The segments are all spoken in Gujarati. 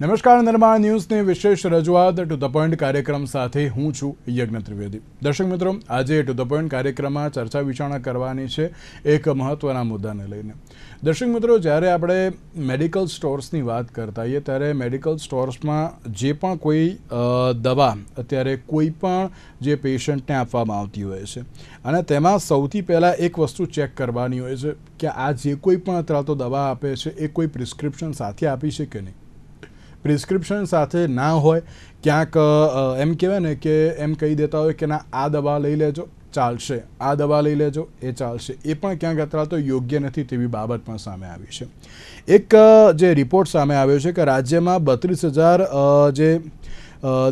નમસ્કાર, નિર્માણ ન્યૂઝની વિશેષ રજૂઆત ટુ ધ પોઈન્ટ કાર્યક્રમ સાથે હું છું યજ્ઞ ત્રિવેદી. દર્શક મિત્રો, આજે ટુ ધ પોઈન્ટ કાર્યક્રમમાં ચર્ચા વિચારણા કરવાની છે એક મહત્વના મુદ્દાને લઈને. દર્શક મિત્રો, જ્યારે આપણે મેડિકલ સ્ટોર્સની વાત કરતા હોઈએ ત્યારે મેડિકલ સ્ટોર્સમાં જે પણ કોઈ દવા, અત્યારે કોઈ પણ જે પેશન્ટને આપવામાં આવતી હોય છે, અને તેમાં સૌથી પહેલાં એક વસ્તુ ચેક કરવાની હોય છે કે આ જે કોઈ પણ અત્યારે તો દવા આપે છે, એ કોઈ પ્રિસ્ક્રિપ્શન સાથે આપી છે કે નહીં. પ્રિસ્ક્રિપ્શન સાથે ના હોય, ક્યાંક એમ કહેવાય ને કે એમ કહી દેતા હોય કે ના, આ દવા લઈ લેજો, ચાલશે. આ દવા લઈ લેજો, એ ચાલશે. એ પણ ક્યાંક અત્યારે તો યોગ્ય નથી તેવી બાબત પણ સામે આવી છે. એક જે રિપોર્ટ સામે આવ્યો છે કે રાજ્યમાં બત્રીસ હજાર જે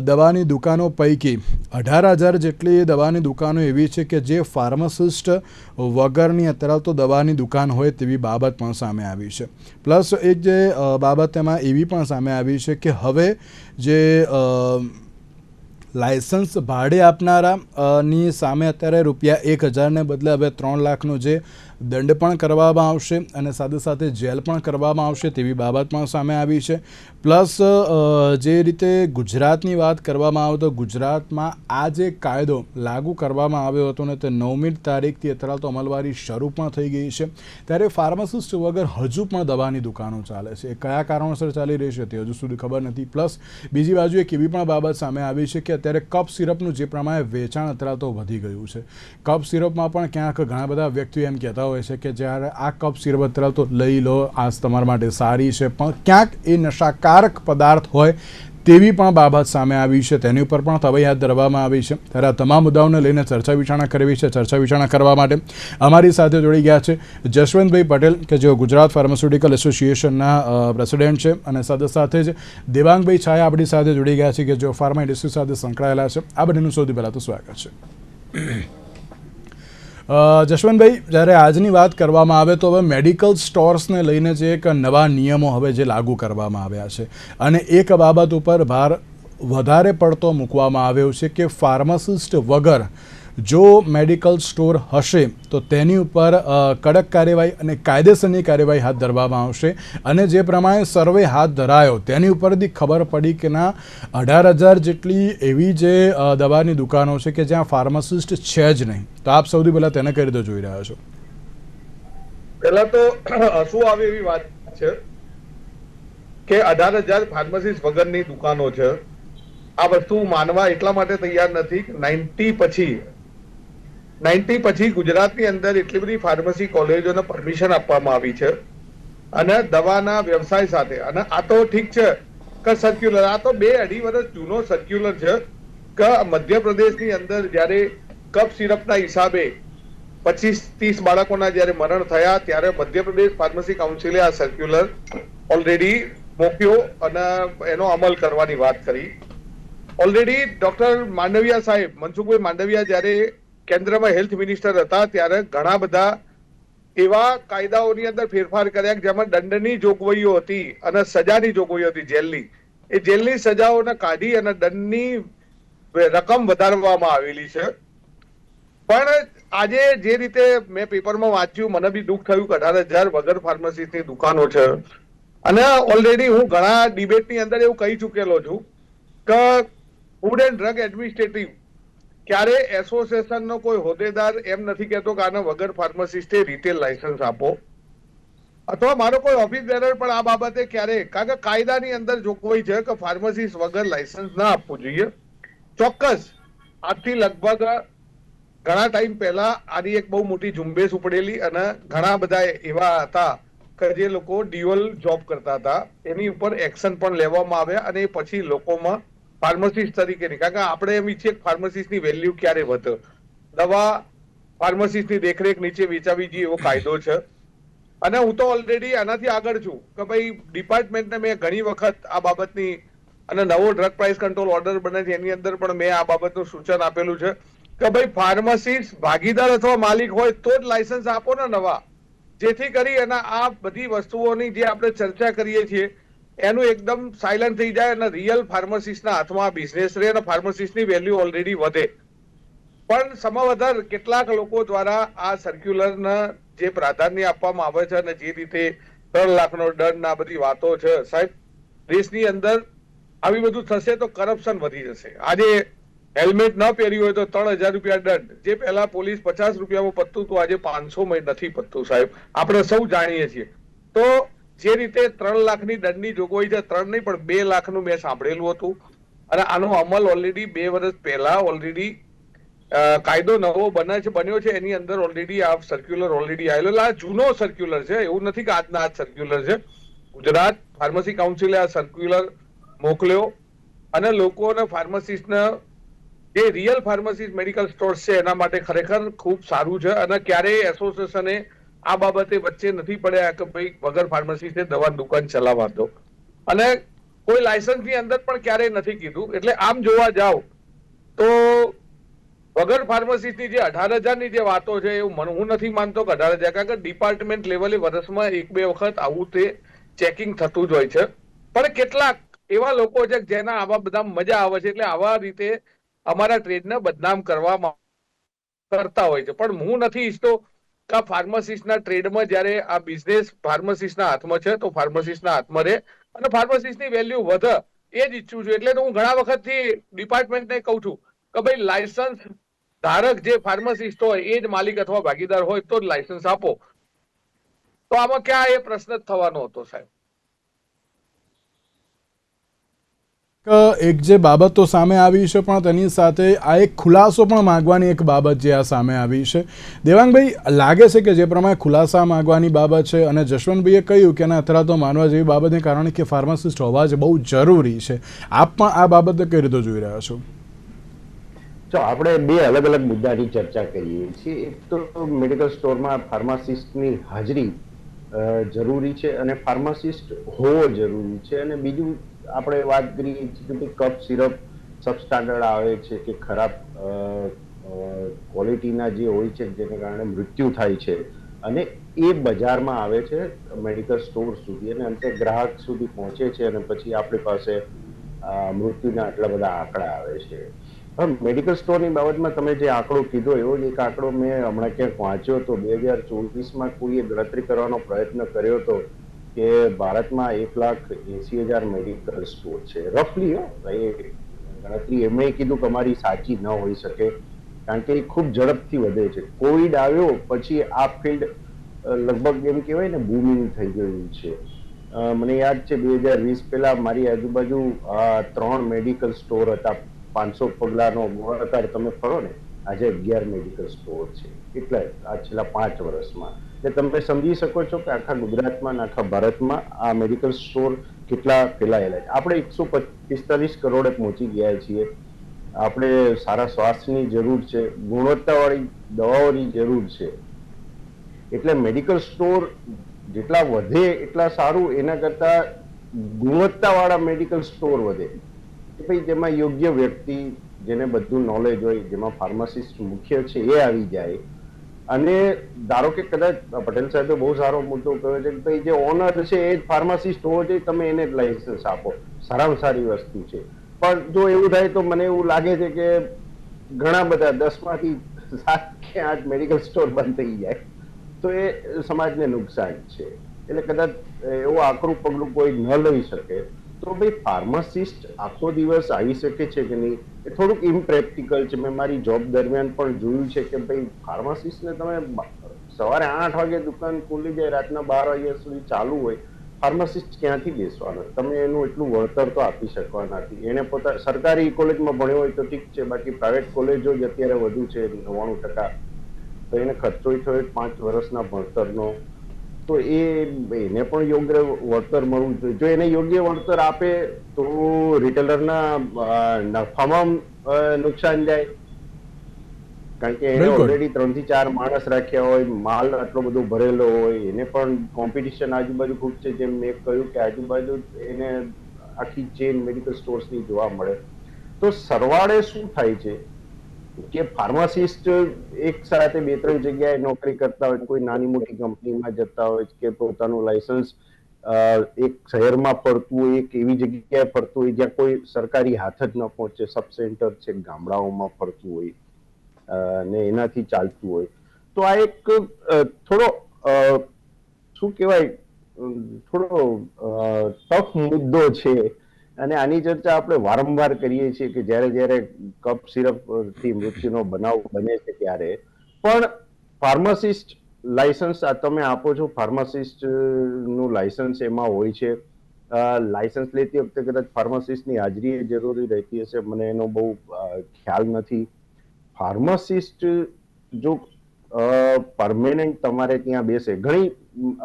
દવાની દુકાનો પૈકી અઢાર હજાર જેટલી દવાની દુકાનો એવી છે કે જે ફાર્માસિસ્ટ વગરની અત્યારે તો દવાની દુકાન હોય તેવી બાબત પણ સામે આવી છે. પ્લસ એક જે બાબત એમાં એવી પણ સામે આવી છે કે હવે જે લાયસન્સ ભાડે આપનારા ની સામે અત્યારે રૂપિયા એક હજારને બદલે હવે ત્રણ લાખનો જે દંડ પણ કરવામાં આવશે અને સાથે સાથે જેલ પણ કરવામાં આવશે તેવી બાબત પણ સામે આવી છે. પ્લસ જે રીતે ગુજરાતની વાત કરવામાં આવે તો ગુજરાતમાં આ જે કાયદો લાગુ કરવામાં આવ્યો હતો ને તે નવમી તારીખથી અત્યારે તો અમલવારી શરૂ પણ થઈ ગઈ છે. ત્યારે ફાર્માસિસ્ટ વગર હજુ પણ દવાની દુકાનો ચાલે છે. એ કયા કારણોસર ચાલી રહી છે તે હજુ સુધી ખબર નથી. પ્લસ, બીજી બાજુ એક એવી પણ બાબત સામે આવી છે કે અત્યારે કપ સિરપનું જે પ્રમાણે વેચાણ અત્યારે તો વધી ગયું છે. કપ સિરપમાં પણ ક્યાંક ઘણા બધા વ્યક્તિઓ એમ કહેતા હોય છે કે જ્યારે આ કપ સિરપ તો લઈ લો આ તમારા માટે સારી છે. પણ ક્યાંક એ નશાકારક પદાર્થ હોય તેવી પણ બાબત સામે આવી છે. તેની ઉપર પણ હાથ ધરવામાં આવી છે. ત્યારે તમામ મુદ્દાઓને લઈને ચર્ચા વિચારણા કરવી છે. ચર્ચા વિચારણા કરવા માટે અમારી સાથે જોડી ગયા છે જશવંતભાઈ પટેલ, કે જેઓ ગુજરાત ફાર્માસ્યુટિકલ એસોસિએશનના પ્રેસિડેન્ટ છે. અને સાથે સાથે જ દેવાંગભાઈ છાયા આપણી સાથે જોડી ગયા છે, કે જેઓ ફાર્મા ઇન્ડસ્ટ્રી સાથે સંકળાયેલા છે. આ બંનેનું સૌથી પહેલાં તો સ્વાગત છે. જશવંતભાઈ, જ્યારે આજની વાત કરવામાં આવે તો હવે મેડિકલ સ્ટોર્સને લઈને જે એક નવા નિયમો હવે જે લાગુ કરવામાં આવ્યા છે. અને એક બાબત ઉપર ભાર વધારે પડતો મૂકવામાં આવ્યો છે કે ફાર્માસિસ્ટ વગર જો મેડિકલ સ્ટોર હશે, તો તેની ઉપર કડક કાર્યવાહી અને કાયદેસરની કાર્યવાહી હાથ ધરવામાં આવશે. અને જે પ્રમાણે સર્વે હાથ ધરાયો, તેની ઉપરથી ખબર પડી કે ના, અઢાર હજાર જેટલી એવી જે દવાની દુકાનો છે કે જ્યાં ફાર્માસિસ્ટ છે જ નહીં. તો આપ સૌથી પહેલાં તેને કઈ રીતે જોઈ રહ્યા છો? પેલા તો શું આવે એવી વાત છે કે અઢાર હજાર ફાર્માસિસ્ટ વગરની દુકાનો છે. આ વસ્તુ માનવા એટલા માટે તૈયાર નથી નાઇન્ટી પછી નાઇન્ટી પછી ગુજરાતની અંદર એટલી બધી ફાર્મસી કોલેજોને પરમિશન આપવામાં આવી છે. અને દવાના વ્યવસાય સાથે. અને આ તો ઠીક છે કે સર્ક્યુલર આ તો બે અઢી વર્ષ જૂનો સર્ક્યુલર છે કે મધ્યપ્રદેશની અંદર જ્યારે કપ સિરપના હિસાબે પચીસ ત્રીસ બાળકોના જ્યારે મરણ થયા, ત્યારે મધ્યપ્રદેશ ફાર્મસી કાઉન્સિલે આ સર્ક્યુલર ઓલરેડી મોક્યો અને એનો અમલ કરવાની વાત કરી. ઓલરેડી ડોક્ટર માંડવિયા સાહેબ, મનસુખભાઈ માંડવિયા જ્યારે કેન્દ્રમાં હેલ્થ મિનિસ્ટર હતા ત્યારે ઘણા બધા એવા કાયદાઓની અંદર ફેરફાર કર્યા કે જેમાં દંડની જોગવાઈઓ હતી અને સજાની જોગવાઈઓ હતી જેલની. એ જેલની સજાઓને કાઢી અને દંડની રકમ વધારવામાં આવેલી છે. પણ આજે જે રીતે મેં પેપરમાં વાંચ્યું, મને બી દુઃખ થયું કે અઢાર હજાર વગર ફાર્મસીની દુકાનો છે. અને ઓલરેડી હું ઘણા ડિબેટની અંદર એવું કહી ચૂકેલો છું કે ફૂડ એન્ડ ડ્રગ એડમિનિસ્ટ્રેટિવ ક્યારે એસોસિએશનનો કોઈ હોદ્દેદાર એમ નથી કહેતો કે આના વગર ફાર્માસિસ્ટે રિટેલ લાયસન્સ આપો? અથવા મારો કોઈ ઓફિસ બેરર પણ આ બાબતે ક્યારે? કારણ કે કાયદાની અંદર જોગવાઈ છે કે ફાર્મસિસ્ટ વગર લાયસન્સ ના આપવું જોઈએ, ચોક્કસ આજથી લગભગ ઘણા ટાઈમ પહેલા આની એક બહુ મોટી ઝુંબેશ ઉપડેલી અને ઘણા બધા એવા હતા કે જે લોકો ડ્યુઅલ જોબ કરતા હતા. એની ઉપર એક્શન પણ લેવામાં આવ્યા અને પછી લોકોમાં ફાર્મસિસ્ટ નહીં. કારણ કે આપણે એમ ઈચ્છીએ ફાર્મસિસ્ટની વેલ્યુ ક્યારે વધે. દવા ફાર્મસિસ્ટની દેખરેખ નીચે વેચાવી જોઈએ એવો કાયદો છે. અને હું તો ઓલરેડી આનાથી આગળ છું કે ભાઈ ડિપાર્ટમેન્ટને મેં ઘણી વખત આ બાબતની અને નવો ડ્રગ પ્રાઇસ કંટ્રોલ ઓર્ડર બને છે, એની અંદર પણ મેં આ બાબતનું સૂચન આપેલું છે કે ભાઈ ફાર્મસિસ્ટ ભાગીદાર અથવા માલિક હોય તો જ લાયસન્સ આપો ને નવા. જેથી કરી અને આ બધી વસ્તુઓની જે આપણે ચર્ચા કરીએ છીએ એનું એકદમ સાયલન્ટ થઈ જાય અને રિયલ ફાર્મસિસ્ટના હાથમાં બિઝનેસ રહે અને ફાર્માસિસ્ટની વેલ્યુ ઓલરેડી વધે. પણ સમાવધાર કેટલાક લોકો દ્વારા આ સર્ક્યુલરના જે પ્રાધાન્ય આપવામાં આવે છે અને જે રીતે ત્રણ લાખનો દંડ આ બધી વાતો છે, સાહેબ, દેશની અંદર આવી બધું થશે તો કરપ્શન વધી જશે. આજે હેલ્મેટ ન પહેર્યું હોય તો ત્રણ હજાર રૂપિયા દંડ. જે પહેલા પોલીસ પચાસ રૂપિયામાં પતતું હતું, આજે પાંચસો માં નથી પતતું, સાહેબ. આપણે સૌ જાણીએ છીએ. તો જે રીતે ત્રણ લાખની દંડની જોગવાઈ છે, ત્રણ નહીં, પણ બે લાખનું મેં સાંભળેલું હતું. અને આનો અમલ ઓલરેડી બે વર્ષ પહેલા ઓલરેડી કાયદો નવો બને છે, બન્યો છે, એની અંદર ઓલરેડી આ સર્ક્યુલર ઓલરેડી આવેલો. આ જૂનો સર્ક્યુલર છે, એવું નથી કે આજના આજ સર્ક્યુલર છે. ગુજરાત ફાર્મસી કાઉન્સિલે આ સર્ક્યુલર મોકલ્યો અને લોકોને ફાર્મસિસ્ટને જે રિયલ ફાર્મસિસ્ટ મેડિકલ સ્ટોર્સ છે, એના માટે ખરેખર ખૂબ સારું છે. અને ક્યારેય એસોસિએશને આ બાબતે વચ્ચે નથી પડ્યા કે ભાઈ વગર ફાર્મસી દવા દુકાન ચલાવવા દો. અને કોઈ લાયસન્સની અંદર પણ ક્યારેય નથી કીધું. એટલે આમ જોવા જાઓ તો વગર ફાર્મસિસ્ટની જે અઢાર હજારની જે વાતો છે, એવું હું નથી માનતો કે અઢાર હજાર, કારણ કે ડિપાર્ટમેન્ટ લેવલે વર્ષમાં એક બે વખત આવું તે ચેકિંગ થતું જ હોય છે. પણ કેટલાક એવા લોકો છે જેના આવા બધા મજા આવે છે, એટલે આવા રીતે અમારા ટ્રેડને બદનામ કરવામાં કરતા હોય છે. પણ હું નથી ઈચ્છતો કે ફાર્માસિસ્ટના ટ્રેડમાં જ્યારે આ બિઝનેસ ફાર્માસિસ્ટના હાથમાં છે, તો ફાર્માસિસ્ટના હાથમાં રહે અને ફાર્માસિસ્ટની વેલ્યુ વધે એ જ ઈચ્છું છું. એટલે હું ઘણા વખતથી ડિપાર્ટમેન્ટને કહું છું કે ભાઈ લાયસન્સ ધારક જે ફાર્માસિસ્ટ હોય, એ જ માલિક અથવા ભાગીદાર હોય તો જ લાયસન્સ આપો. તો આમાં ક્યાં એ પ્રશ્ન જ થવાનો હતો સાહેબ કે એક જે બાબતો સામે આવી છે પણ તેની સાથે આ એક ખુલાસો પણ માંગવાની એક બાબત જે આ સામે આવી છે. દેવાંગભાઈ, લાગે છે કે જે પ્રમાણે ખુલાસા માગવાની બાબત છે અને જશવંતભાઈએ કહ્યું કે ના, અત્યારે તો માનવા જેવી બાબતને કારણે કે ફાર્માસિસ્ટ હોવા જ બહુ જરૂરી છે. આપ પણ આ બાબતે કઈ રીતે જોઈ રહ્યા છો? જો આપણે બે અલગ અલગ મુદ્દાની ચર્ચા કરીએ છીએ, એક તો મેડિકલ સ્ટોરમાં ફાર્માસિસ્ટની હાજરી જરૂરી છે અને ફાર્માસિસ્ટ હોવો જરૂરી છે અને બીજું આપણે વાત છીએ કે કપ સિરપ સબસ્ટાન્ડર્ડ આવે છે કે ખરાબ ક્વોલિટીના જે હોય છે જેને કારણે મૃત્યુ થાય છે. અને એ બજારમાં આવે છે મેડિકલ સ્ટોર સુધી અને અંતે ગ્રાહક સુધી પહોંચે છે અને પછી આપણી પાસે મૃત્યુના આટલા બધા આંકડા આવે છે. પણ મેડિકલ સ્ટોરની બાબતમાં તમે જે આંકડો કીધો, એવો જ એક આંકડો મેં હમણાં ક્યાંક વાંચ્યો હતો બે હજાર ચોવીસમાં કોઈએ ગણતરી કરવાનો પ્રયત્ન કર્યો હતો કે ભારતમાં એક લાખ એસી હજાર મેડિકલ સ્ટોર છે. રફલી એ ગણતરી એમણે કીધું કે અમારી સાચી ન હોઈ શકે, કારણ કે એ ખૂબ ઝડપથી વધે છે. કોવિડ આવ્યો, પછી આ ફિલ્ડ લગભગ એમ કહેવાય ને બૂમિંગ થઈ ગયું છે. મને યાદ છે, બે હજાર વીસ પહેલાં મારી આજુબાજુ ત્રણ મેડિકલ સ્ટોર હતા. પાંચસો પગલાનો ગોળાકાર તમે ફરો ને, આજે અગિયાર મેડિકલ સ્ટોર છે. એટલે આ છેલ્લા પાંચ વર્ષમાં. એટલે તમે સમજી શકો છો કે આખા ગુજરાતમાં આખા ભારતમાં આ મેડિકલ સ્ટોર કેટલા ફેલાયેલા છે. આપણે એકસો પિસ્તાલીસ કરોડે પહોંચી ગયા છીએ. આપણે સારા સ્વાસ્થ્યની જરૂર છે, ગુણવત્તાવાળી દવાઓની જરૂર છે. એટલે મેડિકલ સ્ટોર જેટલા વધે એટલા સારું, એના કરતાં ગુણવત્તાવાળા મેડિકલ સ્ટોર વધે. કે ભાઈ જેમાં યોગ્ય વ્યક્તિ, જેને બધું નોલેજ હોય, જેમાં ફાર્માસિસ્ટ મુખ્ય છે, એ આવી જાય. અને ધારો કે કદાચ પટેલ સાહેબે બહુ સારો મુદ્દો કહ્યો છે કે ભાઈ જે ઓનર છે એ જ ફાર્માસિસ્ટ હોવો જોઈએ, તમે એને જ લાઇસન્સ આપો. સારામાં સારી વસ્તુ છે. પણ જો એવું થાય તો મને એવું લાગે છે કે ઘણા બધા દસમાંથી સાત કે આઠ મેડિકલ સ્ટોર બંધ થઈ જાય. તો એ સમાજને નુકસાન છે. એટલે કદાચ એવું આકરું પગલું કોઈ ન લઈ શકે. તો ભાઈ ફાર્માસિસ્ટ આખો દિવસ આવી શકે છે કે નહીં? એ થોડુંક ઇમ્પ્રેક્ટિકલ છે. મેં મારી જોબ દરમિયાન પણ જોયું છે કે ભાઈ ફાર્માસિસ્ટને તમે સવારે આઠ વાગે દુકાન ખુલી જાય, રાતના બાર વાગ્યા સુધી ચાલુ હોય ફાર્માસિસ્ટ ક્યાંથી બેસવાનો? તમે એનું એટલું વળતર તો આપી શકવા નથી. એને પોતા, સરકારી કોલેજમાં ભણ્યો હોય તો ઠીક છે, બાકી પ્રાઇવેટ કોલેજો જ અત્યારે વધુ છે, નવ્વાણું ટકા. તો એને ખર્ચો થયો પાંચ વર્ષના ભણતરનો. તો એ એને પણ યોગ્ય વળતર મળવું જોઈએ. જો એને યોગ્ય વળતર આપે તો રિટેલરના નફામાં નુકસાન જાય. કારણ કે એને ઓલરેડી ત્રણથી ચાર માણસ રાખ્યા હોય માલ આટલો બધો ભરેલો હોય એને પણ કોમ્પિટિશન આજુબાજુ ખૂબ છે. જેમ મેં કહ્યું કે આજુબાજુ એને આખી ચેન મેડિકલ સ્ટોર્સની જોવા મળે. તો સરવાળે શું થાય છે? કે ફાર્માસિસ્ટ એક સાથે બે ત્રણ જગ્યાએ નોકરી કરતા હોય, કોઈ નાની મોટી કંપનીમાં જતા હોય કે પોતાનું લાયસન્સ એક શહેરમાં ફરતું હોય, એક એવી જગ્યાએ ફરતું હોય જ્યાં કોઈ સરકારી હાથ જ ન પહોંચે, સબ સેન્ટર છે, ગામડાઓમાં ફરતું હોય ને એનાથી ચાલતું હોય. તો આ એક થોડો શું કહેવાય થોડો ટફ મુદ્દો છે અને આની ચર્ચા આપણે વારંવાર કરીએ છીએ કે જ્યારે જ્યારે કપ સિરપથી મૃત્યુનો બનાવ બને છે ત્યારે. પણ ફાર્માસિસ્ટ લાયસન્સ તમે આપો છો ફાર્માસિસ્ટનું લાયસન્સ એમાં હોય છે. લાયસન્સ લેતી વખતે કદાચ ફાર્માસિસ્ટની હાજરી એ જરૂરી રહેતી હશે, મને એનો બહુ ખ્યાલ નથી. ફાર્માસિસ્ટ જો પરમેનન્ટ તમારે ત્યાં બેસે. ઘણી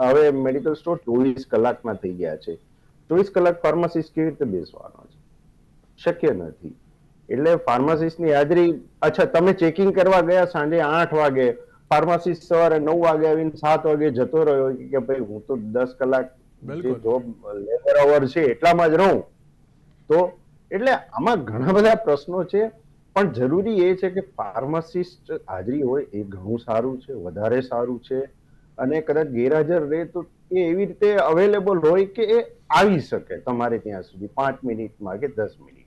હવે મેડિકલ સ્ટોર ચોવીસ કલાકમાં થઈ ગયા છે. ચોવીસ કલાક ફાર્માસિસ્ટ કેવી રીતે બેસવાનો છે? શક્ય નથી. એટલે ફાર્માસિસ્ટની હાજરી અચ્છા તમે ચેકિંગ કરવા ગયા સાંજે આઠ વાગે ફાર્માસિસ્ટ સવારે નવ વાગે આવીને સાત વાગે જતો રહ્યો કે ભાઈ હું તો દસ કલાક જે જોબ લેબર અવર છે એટલામાં જ રહું. તો એટલે આમાં ઘણા બધા પ્રશ્નો છે પણ જરૂરી એ છે કે ફાર્માસિસ્ટ હાજરી હોય એ ઘણું સારું છે વધારે સારું છે. અને કદાચ ગેરહાજર રહે તો એ એવી રીતે અવેલેબલ હોય કે એ આવી શકે તમારે ત્યાં સુધી પાંચ મિનિટમાં કે દસ મિનિટમાં.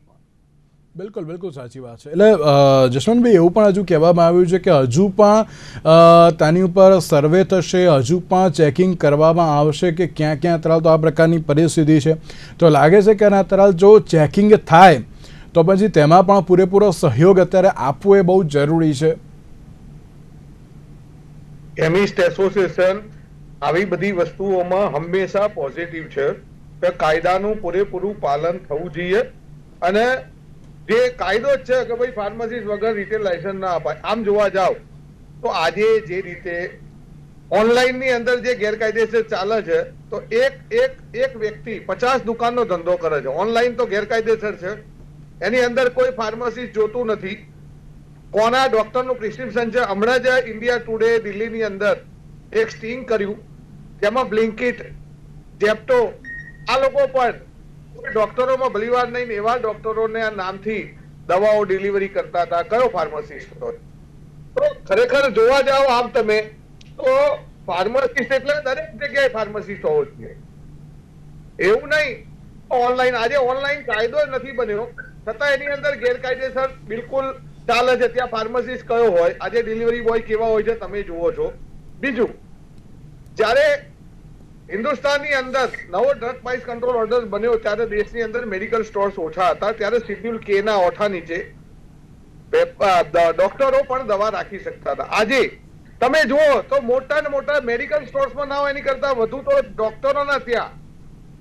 બિલકુલ બિલકુલ સાચી વાત છે. એટલે જસવંતભાઈ એવું પણ હજુ કહેવામાં આવ્યું છે કે હજુ પણ તેની ઉપર સર્વે થશે હજુ પણ ચેકિંગ કરવામાં આવશે કે ક્યાં ક્યાં અત્યારે તો આ પ્રકારની પરિસ્થિતિ છે. તો લાગે છે કે આના અત્યારે જો ચેકિંગ થાય તો પછી તેમાં પણ પૂરેપૂરો સહયોગ અત્યારે આપવો એ બહુ જરૂરી છે. કેમિસ્ટ એસોસિએશન આવી બધી વસ્તુઓમાં હંમેશા પોઝિટિવ છે. કે કાયદાનું પૂરેપૂરું પાલન થવું જોઈએ. અને જે કાયદો જ છે કે ભાઈ ફાર્મસિસ્ટ વગર રિટેલ લાયસન્સ ના અપાય, આમ જોવા જાવ તો આજે જે રીતે ઓનલાઈનની અંદર જે ગેરકાયદેસર ચાલે છે, તો એક એક એક વ્યક્તિ પચાસ દુકાનનો ધંધો કરે છે. ઓનલાઈન તો ગેરકાયદેસર છે. એની અંદર કોઈ ફાર્મસિસ્ટ જોતું નથી. કોના ડોક્ટરનું પ્રિસ્ક્રિપ્શન છે? હમણાં જ ઇન્ડિયા ટુડે દિલ્હીની અંદર એક સ્ટિંગ કર્યું. જેમાં બ્લિન્કિટ જેપ્ટો આ લોકો પણ કોઈ ડોક્ટરોમાં ભલીવાર નહીં એવા ડોક્ટરોને આ નામથી દવાઓ ડિલિવરી કરતા હતા. કયો ફાર્મસિસ્ટ હતો? ખરેખર જોવા જાઓ આમ તમે, તો ફાર્મસિસ્ટ એટલે દરેક જગ્યાએ ફાર્મસિસ્ટ હોવો જોઈએ. એવું નહીં ઓનલાઈન આજે ઓનલાઈન કાયદો નથી બન્યો. છતાં એની અંદર ગેરકાયદેસર બિલકુલ ચાલે છે. ત્યાં ફાર્મસિસ્ટ કયો હોય? આજે ડિલિવરી બોય કેવા હોય છે, તમે જુઓ છો. બીજું, જ્યારે હિન્દુસ્તાનની અંદર નવો ડ્રગ પ્રાઇસ કંટ્રોલ ઓર્ડર બન્યો, ત્યારે દેશની અંદર મેડિકલ સ્ટોર્સ ઓછા હતા, ત્યારે શિડ્યુલ કે ના ઓઠા નીચે ડોક્ટરો પણ દવા રાખી શકતા હતા. આજે તમે જુઓ તો મોટા ને મોટા મેડિકલ સ્ટોર્સમાં ના હોય એની કરતા વધુ તો ડોક્ટરોના ત્યાં.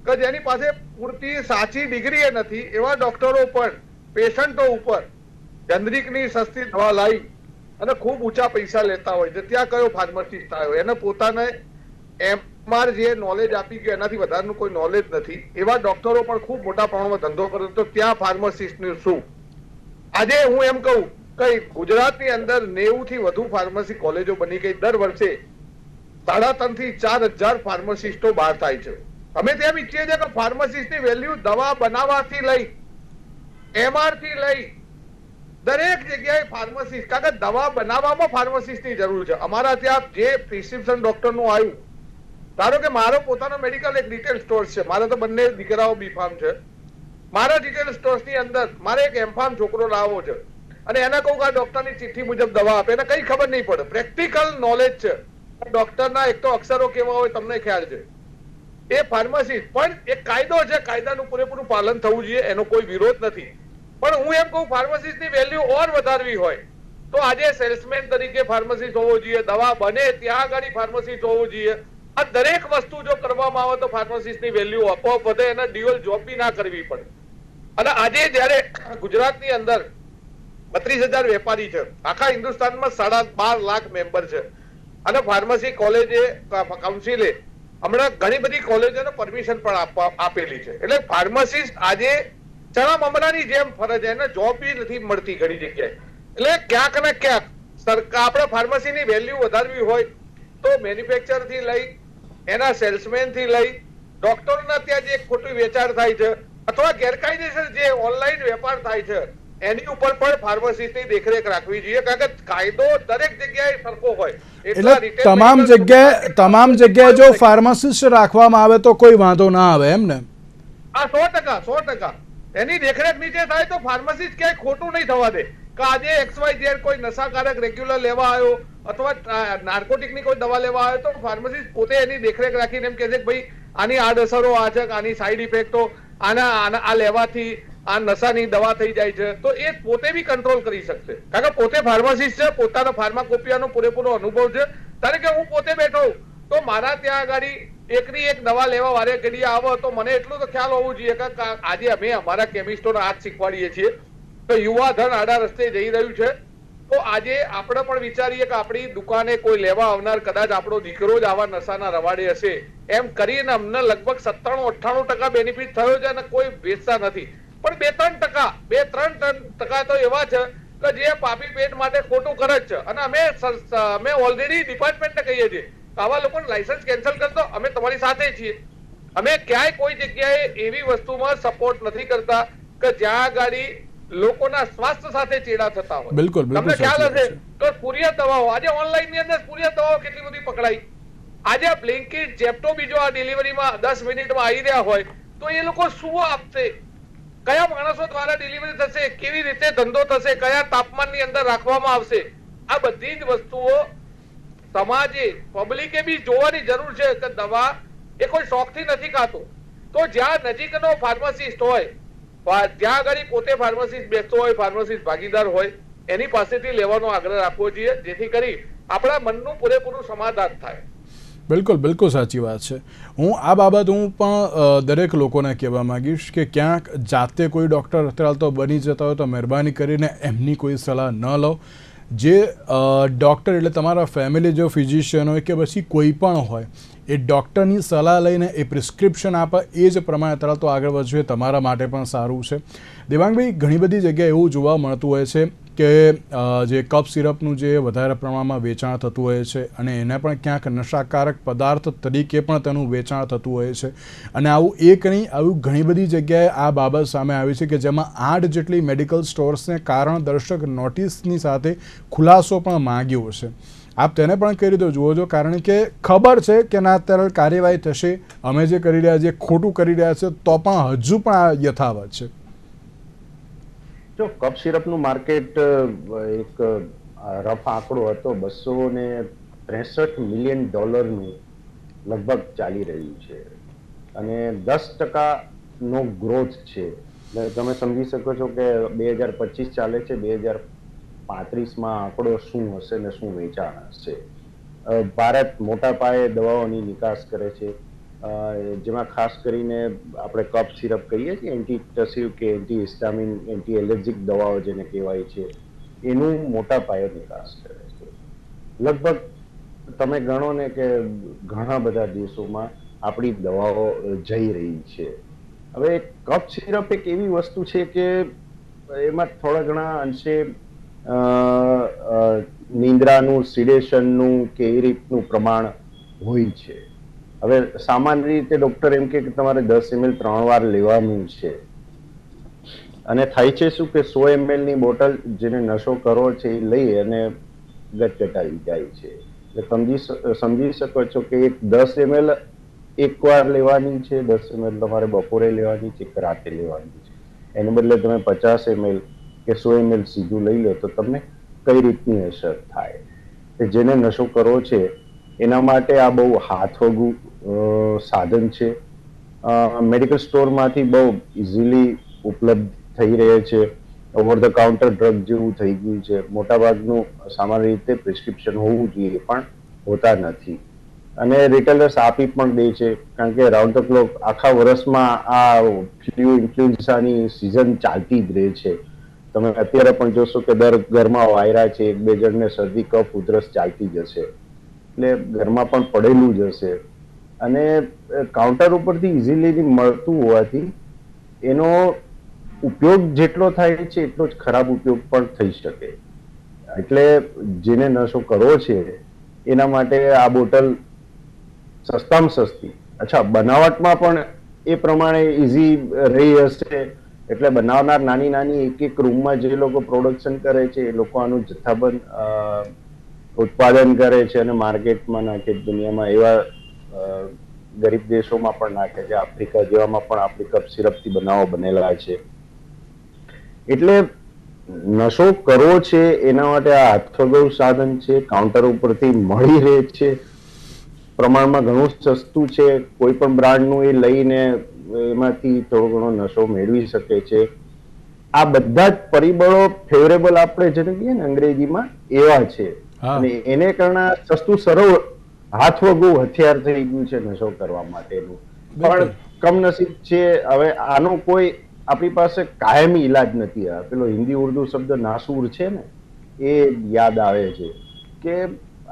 કે જેની પાસે પૂરતી સાચી ડિગ્રી નથી, એવા ડોક્ટરો પણ પેશન્ટો ઉપર. જનરિકની સસ્તી દવા લાવી. અને ખૂબ ઊંચા પૈસા લેતા હોય છે. ત્યાં કયો ફાર્મસિસ્ટ આવ્યો? એને પોતાને એમઆર જે નોલેજ આપી ગયું, એનાથી વધારેનું કોઈ નોલેજ નથી. એવા ડોક્ટરો પણ ખૂબ મોટા પ્રમાણમાં ધંધો કરે. તો ત્યાં ફાર્મસિસ્ટનું શું? આજે હું એમ કહું કે ગુજરાતની અંદર નેવું થી વધુ ફાર્મસી કોલેજો બની ગઈ. દર વર્ષે સાડા ત્રણથી ચાર હજાર ફાર્મસિસ્ટો બહાર થાય છે. અમે તેમ ઈચ્છીએ છીએ કે ફાર્મસિસ્ટની વેલ્યુ દવા બનાવવાથી લઈ એમઆરથી લઈ દરેક જગ્યાએ ફાર્મસિસ્ટ કારણ કે દવા બનાવવામાં ફાર્મસિસ્ટની જરૂર છે. અમારા ત્યાં જે પ્રિસ્ક્રિપ્શન ડોક્ટરનું આવ્યું ધારો કે મારો પોતાનો મેડિકલ એક રિટેલ સ્ટોર છે. મારે તો બંને દીકરાઓ બીફાર્મ છે. મારા રિટેલ સ્ટોર્સની અંદર મારે એક એમફાર્મ છોકરો લાવવો છે. અને એને કહું કે ડોક્ટરની ચિઠ્ઠી મુજબ દવા આપે. એને કઈ ખબર નહીં પડે. પ્રેક્ટિકલ નોલેજ છે. ડોક્ટરના એક તો અક્ષરો કેવા હોય તમને ખ્યાલ છે. એ ફાર્મસિસ્ટ પણ એક કાયદો છે. કાયદાનું પૂરેપૂરું પાલન થવું જોઈએ. એનો કોઈ વિરોધ નથી. પણ હું એમ કહું ફાર્મસિસ્ટની વેલ્યુ ઓર વધારવી હોય, તો આજે સેલ્સમેન તરીકે ફાર્મસિસ્ટ હોવો જોઈએ, દવા બને ત્યાં આગળ ફાર્મસિસ્ટ હોવો જોઈએ. આ દરેક વસ્તુ જો કરવામાં આવે તો ફાર્મસિસ્ટની વેલ્યુ આપોઆપ વધે એને ડ્યુઅલ જોબ બી ના કરવી પડે. અને આજે જ્યારે ગુજરાતની અંદર બત્રીસ હજાર વેપારી છે, આખા હિન્દુસ્તાનમાં સાડા બાર લાખ મેમ્બર છે. અને ફાર્મસી કોલેજે કાઉન્સિલે હમણાં ઘણી બધી કોલેજોને પરમિશન પણ આપેલી છે. એટલે ફાર્મસિસ્ટ આજે ચણા મમરાની જેમ ફરજ એને જોબ બી નથી મળતી ઘણી જગ્યાએ. એટલે ક્યાંક ને ક્યાંક સરકાર આપણે ફાર્મસીની વેલ્યુ વધારવી હોય તો મેન્યુફેક્ચરથી લઈ એના સેલ્સમેનથી લઈ ડોક્ટરોના ત્યાં જે ખોટું વેચાણ થાય છે અથવા ગેરકાયદેસર જે ઓનલાઈન વેપાર થાય છે એની ઉપર પણ ફાર્મસિસ્ટની દેખરેખ રાખવી જોઈએ કારણ કે કાયદો દરેક જગ્યાએ સરખો હોય. એટલા એટલે તમામ જગ્યાએ તમામ જગ્યાએ જો ફાર્માસિસ્ટ રાખવામાં આવે તો કોઈ વાંધો ના આવે એમ ને? આ સો ટકા સો ટકા. એની દેખરેખ નીચે થાય તો ફાર્મસિસ્ટ ક્યાંય ખોટું નહીં થવા દે. કે આજે એક્સ વાય ઝેડ કોઈ નશાકારક રેગ્યુલર લેવા આવ્યો, અથવા નાર્કોટિકની કોઈ દવા લેવા આવ્યો, તો ફાર્મસિસ્ટ પોતે એની દેખરેખ રાખીને એમ કહે છે કે ભાઈ, આની આડઅસરો આ છે, આની સાઈડ ઇફેક્ટો આના આના, આ લેવાથી આ નશાની દવા થઈ જાય છે. તો એ પોતે બી કંટ્રોલ કરી શકશે. કારણ કે પોતે ફાર્માસિસ્ટ છે, પોતાનો ફાર્માકોપિયાનો પૂરેપૂરો અનુભવ છે. કારણ કે હું પોતે બેઠો તો મારા ત્યાં આગળ એકની એક દવા લેવા વારે ઘડી આવો તો મને એટલું તો ખ્યાલ હોવું જોઈએ કે આજે અમે અમારા કેમિસ્ટોને હાથ શીખવાડીએ છીએ. તો યુવા ધન આડા રસ્તે જઈ રહ્યું છે. તો આજે આપણે પણ વિચારીએ કે આપણી દુકાને કોઈ લેવા આવનાર કદાચ આપણો દીકરો જ આવા નશાના રવાડે હશે. એમ કરીને અમને લગભગ સત્તાણું, અઠ્ઠાણું ટકા બેનિફિટ થયો છે અને કોઈ વેચતા નથી. પણ બે ત્રણ ટકા, બે ત્રણ ટકા તો એવા છે કે જે પાપી પેટ માટે ખોટું કરે છે. અને અમે અમે ઓલરેડી ડિપાર્ટમેન્ટને કહીએ છીએ. આવા લોકોને લાયસન્સ કેન્સલ કરતો અમે તમારી સાથે છીએ. અમે ક્યાંય કોઈ જગ્યાએ એવી વસ્તુમાં સપોર્ટ નથી કરતા કે જ્યાં ગાડી લોકોના સ્વાસ્થ્ય સાથે ચેડા થતા હોય. બિલકુલ, તમને ખ્યાલ હશે તો સ્પુરિય દવાઓ આજે ઓનલાઈનની અંદર સ્પુરિય દવાઓ કેટલી બધી પકડાઈ. આજે બ્લિંકિટ જેપ્ટો બીજો આ ડિલિવરીમાં દસ મિનિટમાં આવી રહ્યા હોય તો એ લોકો શું આપશે? કયા માણસો દ્વારા ડિલિવરી થશે? કેવી રીતે ધંધો થશે? કયા તાપમાનની અંદર રાખવામાં આવશે? આ બધી જ વસ્તુઓ સમાજે પબ્લિકે બી જોવાની જરૂર છે કે દવા એ કોઈ શોખથી નથી ખાતો. તો જ્યાં નજીકનો ફાર્માસિસ્ટ હોય જ્યાં આગળ પોતે ફાર્માસિસ્ટ બેસતો હોય ફાર્માસિસ્ટ ભાગીદાર હોય, એની પાસેથી લેવાનો આગ્રહ રાખવો જોઈએ, જેથી કરી આપણા મનનું પૂરેપૂરું સમાધાન થાય. બિલકુલ બિલકુલ સાચી વાત છે. હું આ બાબત હું પણ દરેક લોકોને કહેવા માંગીશ કે ક્યાંક જાતે કોઈ ડૉક્ટર અત્યારે તો બની જતા હોય તો મહેરબાની કરીને એમની કોઈ સલાહ ન લો. જે ડૉક્ટર એટલે તમારા ફેમિલી જો ફિઝિશિયન હોય કે પછી કોઈ પણ હોય, એ ડૉક્ટરની સલાહ લઈને એ પ્રિસ્ક્રિપ્શન આપે એ જ પ્રમાણે તરત આગળ આગળ વધશે, તમારા માટે પણ સારું છે. દેવાંગભાઈ, ઘણી બધી જગ્યાએ એવું જોવા મળતું હોય છે કે જે કપ સિરપનું જે વધારે પ્રમાણમાં વેચાણ થતું હોય છે અને એને પણ ક્યાંક નશાકારક પદાર્થ તરીકે પણ તેનું વેચાણ થતું હોય છે. અને આવું એક નહીં આવું ઘણી બધી જગ્યાએ આ બાબત સામે આવી છે કે જેમાં આઠ જેટલી મેડિકલ સ્ટોર્સને કારણ દર્શક નોટિસની સાથે ખુલાસો પણ માંગ્યો છે. આપ તેને પણ કઈ રીતે જુઓ છો? કારણ કે ખબર છે કે ના, અત્યારે કાર્યવાહી થશે. અમે જે કરી રહ્યા છીએ, ખોટું કરી રહ્યા છે તો પણ હજુ પણ આ યથાવત છે. જો કપ સિરપનું માર્કેટ એક રફ આંકડો હતો બસો ને ત્રેસઠ મિલિયન ડોલરનું લગભગ ચાલી રહ્યું છે. અને દસ ટકાનો ગ્રોથ છે. તમે સમજી શકો છો કે બે હજાર પચીસ ચાલે છે, બે હજાર પાંત્રીસમાં આંકડો શું હશે ને શું વેચાણ હશે. ભારત મોટા પાયે દવાઓની નિકાસ કરે છે. જેમાં ખાસ કરીને આપણે કફ સિરપ કહીએ છીએ એન્ટી ટસિવ કે એન્ટી હિસ્ટામિન એન્ટી એલર્જીક દવાઓ જેને કહેવાય છે, એનું મોટા પાયે નિકાસ કરે છે. લગભગ તમે ગણો ને કે ઘણા બધા દેશોમાં આપણી દવાઓ જઈ રહી છે. હવે કફ સિરપ એક એવી વસ્તુ છે કે એમાં થોડા ઘણા અંશે નિંદ્રાનું, સિડેશનનું કે એ રીતનું પ્રમાણ હોય છે. હવે સામાન્ય રીતે ડોક્ટર એમ કે તમારે દસ એમએલ ત્રણ વાર લેવાનું છે. અને થાય છે શું કે સો એમએલની બોટલ જેને નશો કરો છે એ લઈ અને ગટગટાવી જાય છે. એટલે સમજી સમજી શકો છો કે એક દસ એમએલ એક વાર લેવાની છે, દસ એમએલ તમારે બપોરે લેવાની છે કે રાતે લેવાની છે. એને બદલે તમે પચાસ એમએલ કે સો એમએલ સીધું લઈ લો તો તમને કઈ રીતની અસર થાય? જેને નશો કરવો છે એના માટે આ બહુ હાથવગું સાધન છે. મેડિકલ સ્ટોરમાંથી બહુ ઇઝીલી ઉપલબ્ધ થઈ રહે છે. ઓવર ધ કાઉન્ટર ડ્રગ જેવું થઈ ગયું છે. મોટાભાગનું સામાન્ય રીતે પ્રિસ્ક્રિપ્શન હોવું જોઈએ પણ હોતા નથી. અને રિટેલર્સ આપી પણ દે છે. કારણ કે રાઉન્ડ ધ ક્લોક આખા વર્ષમાં આ ફ્લુ ઇન્ફ્લુએન્ઝાની સિઝન ચાલતી જ રહે છે. તમે અત્યારે પણ જોશો કે દર ઘરમાં વાયરા છે. એક બે જણને શરદી, કફ, ઉધરસ ચાલતી જ હશે. એટલે ઘરમાં પણ પડેલું જ હશે. અને કાઉન્ટર ઉપરથી ઇઝીલી મળતું હોવાથી એનો ઉપયોગ જેટલો થાય છે એટલો જ ખરાબ ઉપયોગ પણ થઈ શકે. એટલે જેને નશો કરવો છે, એના માટે આ બોટલ સસ્તામાં સસ્તી. અચ્છા, બનાવટમાં પણ એ પ્રમાણે ઇઝી રહી હશે. એટલે બનાવનાર નાની નાની એક એક રૂમમાં જે લોકો પ્રોડક્શન કરે છે, એ લોકો આનું જથ્થાબંધ ઉત્પાદન કરે છે અને માર્કેટમાં નાખે દુનિયામાં એવા ગરીબ દેશોમાં પણ નાખે છે. આફ્રિકા જેવામાં પણ આપણી કપ સિરપથી બનાવો બનેલા છે. એટલે નશો કરવો છે એના માટે આ હાથવગૌ સાધન છે. કાઉન્ટર ઉપરથી મળી રહે છે. પ્રમાણમાં ઘણું સસ્તું છે. કોઈ પણ બ્રાન્ડનું એ લઈને એમાંથી થોડો ઘણો નશો મેળવી શકે છે. આ બધા જ પરિબળો ફેવરેબલ આપણે જેને કહીએ ને અંગ્રેજીમાં એવા છે. અને એને કારણે સસ્તું સરળ હાથવગું હથિયાર થઈ ગયું છે નશો કરવા માટેનું. પણ કમનસીબ છે હવે આનો કોઈ આપણી પાસે કાયમી ઈલાજ નથી. આ પેલો હિન્દી ઉર્દુ શબ્દ નાસુર છે ને એ યાદ આવે છે કે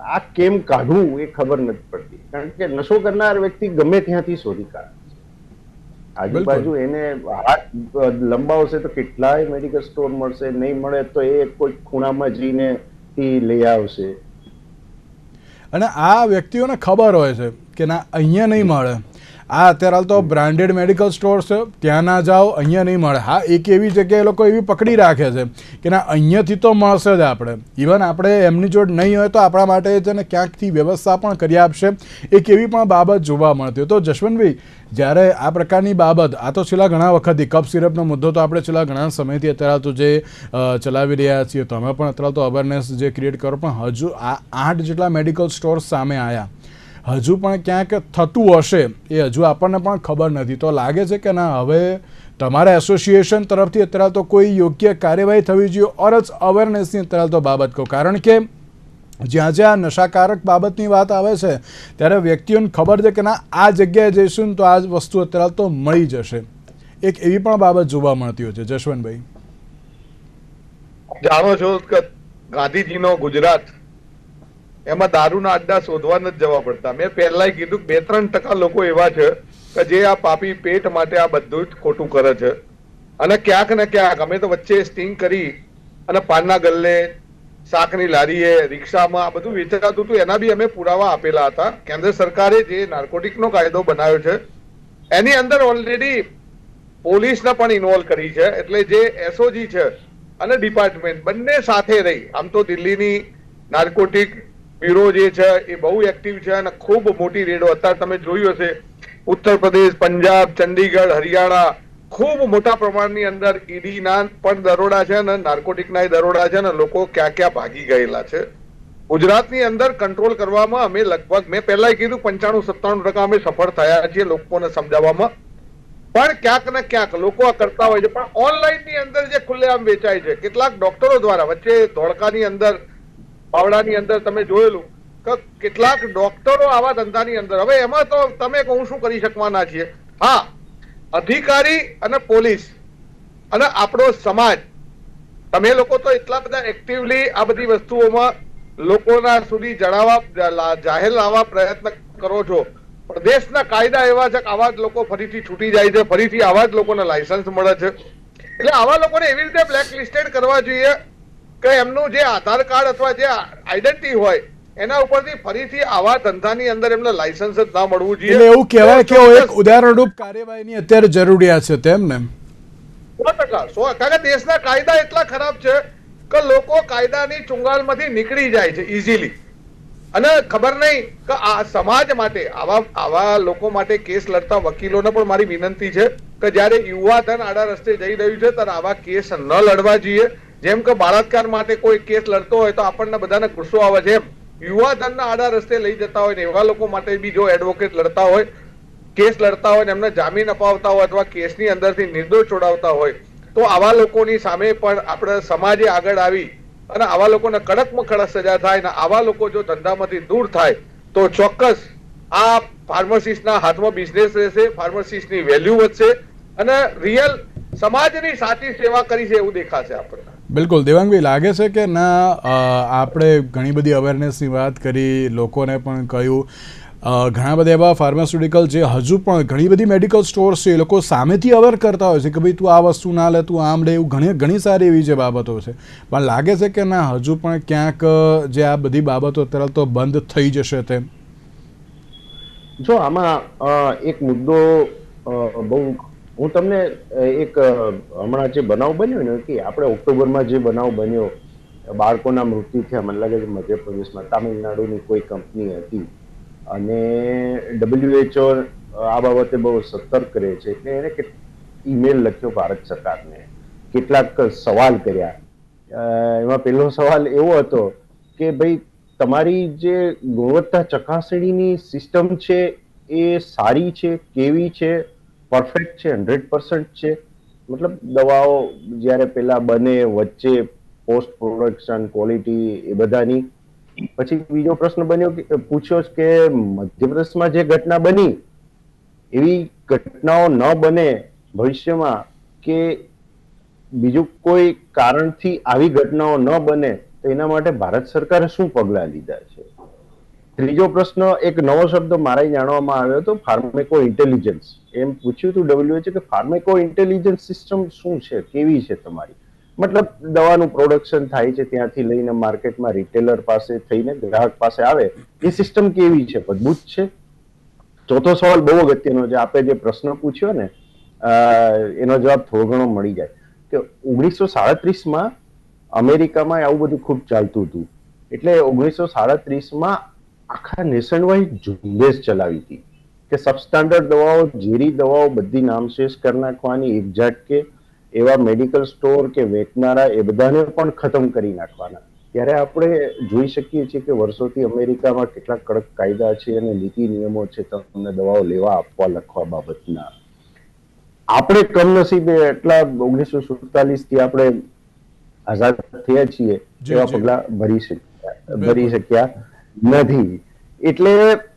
આ કેમ કાઢવું એ ખબર નથી પડતી. કારણ કે નશો કરનાર વ્યક્તિ ગમે ત્યાંથી શોધી કાઢે આજુબાજુ એને હાથ લંબાવશે તો કેટલાય મેડિકલ સ્ટોર મળશે નહીં મળે તો એ કોઈ ખૂણામાં જઈને થી લઈ આવશે. અને આ વ્યક્તિઓને ખબર હોય છે કે ના અહીંયા નહીં મળે. આ અત્યારે હાલ તો બ્રાન્ડેડ મેડિકલ સ્ટોર છે. ત્યાં ના જાઓ, અહીંયા નહીં મળે. હા, એક એવી જગ્યાએ લોકો એવી પકડી રાખે છે કે ના, અહીંયાથી તો મળશે જ આપણે. ઇવન આપણે એમની જોડ નહીં હોય તો આપણા માટે છે ને ક્યાંકથી વ્યવસ્થા પણ કરી આપશે, એક એવી પણ બાબત જોવા મળતી હોય. તો જશવંતભાઈ, જ્યારે આ પ્રકારની બાબત, આ તો છેલ્લા ઘણા વખતથી, કપ સિરપનો મુદ્દો તો આપણે છેલ્લા ઘણા સમયથી અત્યારે તો જે ચલાવી રહ્યા છીએ તમે પણ અત્યારે તો અવેરનેસ જે ક્રિએટ કરો, પણ હજુ આ આઠ જેટલા મેડિકલ સ્ટોર્સ સામે આવ્યા હજુ પણ ક્યાંક થતું હશે એ હજુ આપણને પણ ખબર નથી. તો લાગે છે કે ના, હવે તમારા એસોસિએશન તરફથી અત્યારે તો કોઈ યોગ્ય કાર્યવાહી થવી જોઈએ ઓર જ અવેરનેસની અત્યારે તો બાબત કહું. કારણ કે જ્યાં જ્યાં નશાકારક બાબતની વાત આવે છે, ત્યારે વ્યક્તિઓને ખબર છે કે ના, આ જગ્યાએ જઈશું તો આ વસ્તુ અત્યારે તો મળી જશે. એક એવી પણ બાબત જોવા મળતી હોય છે. જશવંતભાઈ. જાણો છો કે ગાંધીજીનો ગુજરાત એમાં દારૂના અડ્ડા શોધવા નથી જવા પડતા. મેં પહેલા કીધું બે ત્રણ ટકા લોકો એવા છે કે જે આ પાપી પેટ માટે આ બધું જ ખોટું કરે છે. અને ક્યાંક ને ક્યાંક અમે તો વચ્ચે સ્ટિંગ કરી અને પાનના ગલ્લે, શાકની લારીએ, રિક્ષામાં આ બધું વેચાતું હતું. એના બી અમે પુરાવા આપેલા હતા. કેન્દ્ર સરકારે જે નાર્કોટિકનો કાયદો બનાવ્યો છે, એની અંદર ઓલરેડી પોલીસને પણ ઇન્વોલ્વ કરી છે. એટલે જે એસઓજી છે અને ડિપાર્ટમેન્ટ બંને સાથે રહી. આમ તો દિલ્હીની નાર્કોટિક બ્યુરો જે છે એ બહુ એક્ટિવ છે અને ખૂબ મોટી રેડો. અત્યારે તમે જોયું હશે, ઉત્તર પ્રદેશ, પંજાબ ચંડીગઢ હરિયાણા, ખૂબ મોટા પ્રમાણની અંદર ઈડીના પણ દરોડા છે અને નાર્કોટિકના દરોડા છે અને લોકો ક્યાં ક્યાં ભાગી ગયેલા છે. ગુજરાતની અંદર કંટ્રોલ કરવામાં અમે લગભગ, મેં પહેલા કીધું પંચાણું, સત્તાણું ટકા અમે સફળ થયા છીએ લોકોને સમજાવવામાં. પણ ક્યાંક ને ક્યાંક લોકો આ કરતા હોય છે. પણ ઓનલાઈનની અંદર જે ખુલ્લેઆમ વેચાય છે, કેટલાક ડોક્ટરો દ્વારા વચ્ચે ધોળકાની અંદર પાવડાની અંદર તમે જોયેલું કે કેટલાક ડોક્ટરો આવા ધંધાની અંદર. હવે એમાં તો તમે કહું શું કરી શકવાના છીએ? હા, અધિકારી અને પોલીસ અને આપણો સમાજ. તમે લોકો તો એટલા બધા એક્ટિવલી આ બધી વસ્તુઓમાં લોકોના સુધી જણાવવા જાહેર લાવવા પ્રયત્ન કરો છો. પણ દેશના કાયદા એવા છે કે આવા જ લોકો ફરીથી છૂટી જાય છે, ફરીથી આવા જ લોકોને લાયસન્સ મળે છે. એટલે આવા લોકોને એવી રીતે બ્લેક લિસ્ટેડ કરવા જોઈએ કે એમનું જે આધાર કાર્ડ અથવા જે આઈડેન્ટિટી હોય એના ઉપરથી ફરીથી આવા ધંધાની અંદર એમને લાયસન્સ જ ના મળવું જોઈએ. એટલે એવું કહેવાય કે એક ઉદાહરણરૂપ કાર્યવાહીની અત્યારે જરૂરિયાત છે તેમ ને સો ટકા. સો કારણ કે દેશના કાયદા એટલા ખરાબ છે કે લોકો કાયદાની ચુંગાલમાંથી નીકળી જાય છે ઇઝીલી અને ખબર નહીં કે આ સમાજ માટે આવા આવા લોકો માટે કેસ લડતા વકીલોને પણ મારી વિનંતી છે કે જ્યારે યુવા ધન આડા રસ્તે જઈ રહ્યું છે ત્યારે આવા કેસ ન લડવા જોઈએ. જેમ કે બળાત્કાર માટે કોઈ કેસ લડતો હોય તો આપણને બધાને ગુસ્સો આવે છે. એમ યુવા ધનના આડા રસ્તે લઈ જતા હોય ને એવા લોકો માટે બી જો એડવોકેટ લડતા હોય, કેસ લડતા હોય ને એમને જામીન અપાવતા હોય અથવા કેસની અંદરથી નિર્દોષ છોડાવતા હોય, તો આવા લોકોની સામે પણ આપણે સમાજે આગળ આવી અને આવા લોકોને કડકમાં કડક સજા થાય ને આવા લોકો જો ધંધામાંથી દૂર થાય, તો ચોક્કસ આ ફાર્મસિસ્ટના હાથમાં બિઝનેસ રહેશે, ફાર્મસિસ્ટની વેલ્યુ વધશે અને રિયલ સમાજની સાચી સેવા કરી છે એવું દેખાશે આપણને. બિલકુલ. દેવાંગભાઈ, લાગે છે કે ના આપણે ઘણી બધી અવેરનેસની વાત કરી, લોકોને પણ કહ્યું. ઘણા બધા એવા ફાર્માસ્યુટિકલ જે હજુ પણ ઘણી બધી મેડિકલ સ્ટોર્સ છે, એ લોકો સામેથી અવેર કરતા હોય છે કે ભાઈ તું આ વસ્તુ ના લે, તું આમ લે, એવું ઘણી ઘણી સારી એવી જે બાબતો છે. પણ લાગે છે કે ના, હજુ પણ ક્યાંક, જે આ બધી બાબતો અત્યારે તો બંધ થઈ જશે તેમ. જો આમાં એક મુદ્દો બહુ હું તમને એક હમણાં જે બનાવ બન્યો ને, કે આપણે ઓક્ટોબરમાં જે બનાવ બન્યો, બાળકોના મૃત્યુ થયા, મને લાગે છે મધ્યપ્રદેશમાં તામિલનાડુની કોઈ કંપની હતી, અને ડબલ્યુએચઓ આ બાબતે બહુ સતર્ક રહે છે, એટલે એને ઈમેલ લખ્યો ભારત સરકારને, કેટલાક સવાલ કર્યા. એમાં પહેલો સવાલ એવો હતો કે ભાઈ, તમારી જે ગુણવત્તા ચકાસણીની સિસ્ટમ છે, એ સારી છે, કેવી છે? પરફેક્ટ છે હંડ્રેડ પર્સન્ટ છે. મતલબ દવાઓ જ્યારે પેલા બને વચ્ચે પોસ્ટ પ્રોડક્શન ક્વોલિટી એ બધાની. પછી બીજો પ્રશ્ન બન્યો કે, પૂછ્યો કે મધ્યપ્રદેશમાં જે ઘટના બની, એવી ઘટનાઓ ન બને ભવિષ્યમાં કે બીજું કોઈ કારણથી આવી ઘટનાઓ ન બને, તો એના માટે ભારત સરકારે શું પગલાં લીધા છે? ત્રીજો પ્રશ્ન, એક નવો શબ્દ મારે જાણવામાં આવ્યો હતો ફાર્મેકો ઇન્ટેલિજન્સ એમ પૂછ્યું હતું ડબલ્યુએચ કે ફાર્મેકો ઇન્ટેલિજન્સ સિસ્ટમ શું છે? કેવી છે તમારી? મતલબ દવાનું પ્રોડક્શન થાય છે ત્યાંથી લઈને માર્કેટમાં રિટેલર પાસે થઈને ગ્રાહક પાસે આવે, એ સિસ્ટમ કેવી છે? મજબૂત છે. ચોથો સવાલ બહુ અગત્યનો છે. આપે જે પ્રશ્ન પૂછ્યો ને એનો જવાબ થોડો ઘણો મળી જાય. કે ઓગણીસો સાડત્રીસમાં અમેરિકામાં આવું બધું ખૂબ ચાલતું હતું. એટલે ઓગણીસો સાડત્રીસમાં આખા નેશન વાઇડ ઝુંબેશ ચલાવી હતી. કે સબસ્ટાન્ડર્ડ દવાઓ ઝેરી દવાઓ બધી નામશેષ કરી નાખવાની એક ઝાટકે એવા મેડિકલ સ્ટોર કે વેચનારા એ બધાને પણ ખતમ કરી નાખવાના. ત્યારે આપણે જોઈ શકીએ છીએ કે વર્ષોથી અમેરિકામાં કેટલા કડક કાયદા છે અને નીતિ નિયમો છે તમને દવાઓ લેવા આપવા લખવા બાબતના. આપણે કમનસીબે એટલા ઓગણીસો સુડતાલીસથી આપણે આઝાદ થયા છીએ એવા પગલા ભરી શક્યા ભરી શક્યા નથી. એટલે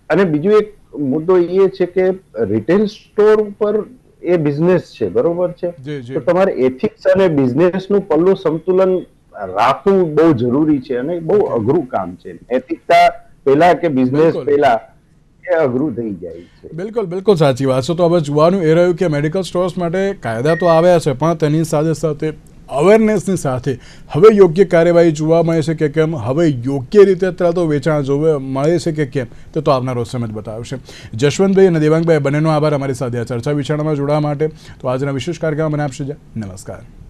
અને બીજું એક મુદ્દો એ છે કે રિટેલ સ્ટોર ઉપર એ બિઝનેસ છે બરોબર છે. તો તમારે એથિક્સ અને બિઝનેસનું પલ્લું સંતુલન રાખવું બહુ જરૂરી છે અને બહુ અઘરું કામ છે. નૈતિકતા પહેલા કે બિઝનેસ પહેલા એ અઘરું થઈ જાય છે. બિલકુલ બિલકુલ સાચી વાત છે. તો હવે જોવાનું એ રહ્યું કે મેડિકલ સ્ટોર્સ માટે કાયદા તો આવ્યા છે પણ તેની સાથે સાથે અવેરનેસની સાથે. હવે યોગ્ય કાર્યવાહી જોવા મળે છે કે કેમ? હવે યોગ્ય રીતે અત્યારે તો વેચાણ જોવે મળે છે કે કેમ? તે તો આવનારો સમય બતાવશે. જશવંતભાઈ અને દેવાંગભાઈ, બંનેનો આભાર અમારી સાથે આ ચર્ચા વિચારણામાં જોડાવા માટે. તો આજના વિશેષ કાર્યક્રમ મને આપશે નમસ્કાર.